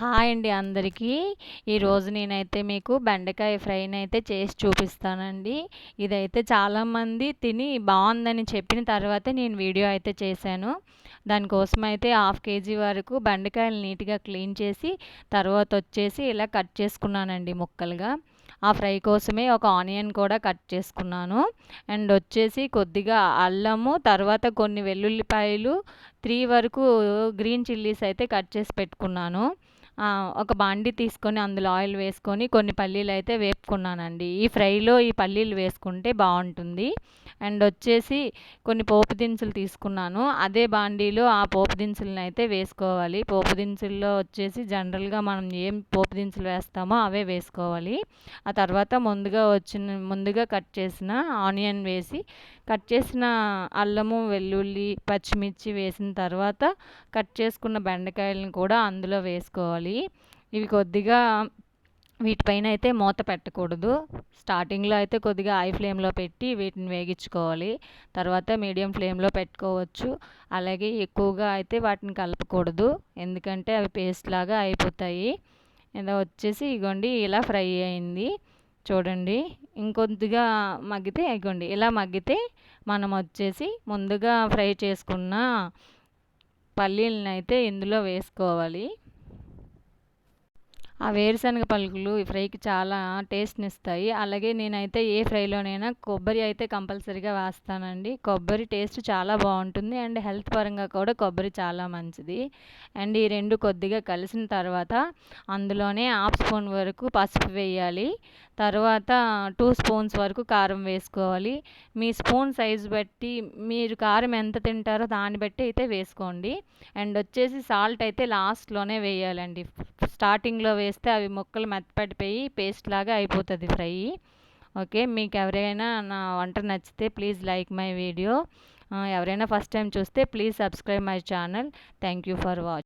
Hi అండి అందరికీ. ఈరోజు నేనైతే మీకు బెండకాయ ఫ్రైని అయితే చేసి చూపిస్తానండి. ఇదైతే చాలామంది తిని బాగుందని చెప్పిన తర్వాత నేను వీడియో అయితే చేశాను. దానికోసం అయితే హాఫ్ కేజీ వరకు బెండకాయలు నీట్గా క్లీన్ చేసి తర్వాత వచ్చేసి ఇలా కట్ చేసుకున్నానండి ముక్కలుగా. ఆ ఫ్రై కోసమే ఒక ఆనియన్ కూడా కట్ చేసుకున్నాను. అండ్ వచ్చేసి కొద్దిగా అల్లము తర్వాత కొన్ని వెల్లుల్లిపాయలు త్రీ వరకు గ్రీన్ చిల్లీస్ అయితే కట్ చేసి పెట్టుకున్నాను. ఒక బాండి తీసుకొని అందులో ఆయిల్ వేసుకొని కొన్ని పల్లీలు అయితే వేపుకున్నానండి. ఈ ఫ్రైలో ఈ పల్లీలు వేసుకుంటే బాగుంటుంది. అండ్ వచ్చేసి కొన్ని పోపు దినుసులు తీసుకున్నాను. అదే బాండీలో ఆ పోపు దినుసులను అయితే వేసుకోవాలి. పోపు దినుసుల్లో వచ్చేసి జనరల్గా మనం ఏం పోపు దినుసులు వేస్తామో అవే వేసుకోవాలి. ఆ తర్వాత ముందుగా వచ్చిన ముందుగా కట్ చేసిన ఆనియన్ వేసి కట్ చేసిన అల్లము వెల్లుల్లి పచ్చిమిర్చి వేసిన తర్వాత కట్ చేసుకున్న బెండకాయలను కూడా అందులో వేసుకోవాలి. ఇవి కొద్దిగా వీటిపైన అయితే మూత పెట్టకూడదు. స్టార్టింగ్లో అయితే కొద్దిగా హై ఫ్లేమ్లో పెట్టి వీటిని వేగించుకోవాలి. తర్వాత మీడియం ఫ్లేమ్లో పెట్టుకోవచ్చు. అలాగే ఎక్కువగా అయితే వాటిని కలపకూడదు. ఎందుకంటే అవి పేస్ట్ లాగా అయిపోతాయి. ఇలా వచ్చేసి ఇగోండి ఇలా ఫ్రై అయింది. చూడండి ఇంకొద్దిగా మగ్గితే ఇగోండి ఇలా మగ్గితే మనం వచ్చేసి ముందుగా ఫ్రై చేసుకున్న పల్లీలను అయితే ఇందులో వేసుకోవాలి. ఆ వేరుశనగ పలుకులు ఈ ఫ్రైకి చాలా టేస్ట్ని ఇస్తాయి అలాగే నేనైతే ఏ ఫ్రైలోనైనా కొబ్బరి అయితే కంపల్సరీగా వేస్తానండి. కొబ్బరి టేస్ట్ చాలా బాగుంటుంది అండ్ హెల్త్ పరంగా కూడా కొబ్బరి చాలా మంచిది. అండ్ ఈ రెండు కొద్దిగా కలిసిన తర్వాత అందులోనే హాఫ్ స్పూన్ వరకు పసుపు వేయాలి. తర్వాత టూ స్పూన్స్ వరకు కారం వేసుకోవాలి. మీ స్పూన్ సైజ్ బట్టి మీరు కారం ఎంత తింటారో దాన్ని బట్టి అయితే వేసుకోండి. అండ్ వచ్చేసి సాల్ట్ అయితే లాస్ట్లోనే వేయాలండి. స్టార్టింగ్లో వేస్తే అవి ముక్కలు మెత్తపడిపోయి పేస్ట్ లాగా అయిపోతుంది ఫ్రై. ఓకే మీకు ఎవరైనా నా వంట నచ్చితే ప్లీజ్ లైక్ మై వీడియో ఎవరైనా ఫస్ట్ టైం చూస్తే please subscribe my channel thank you for watch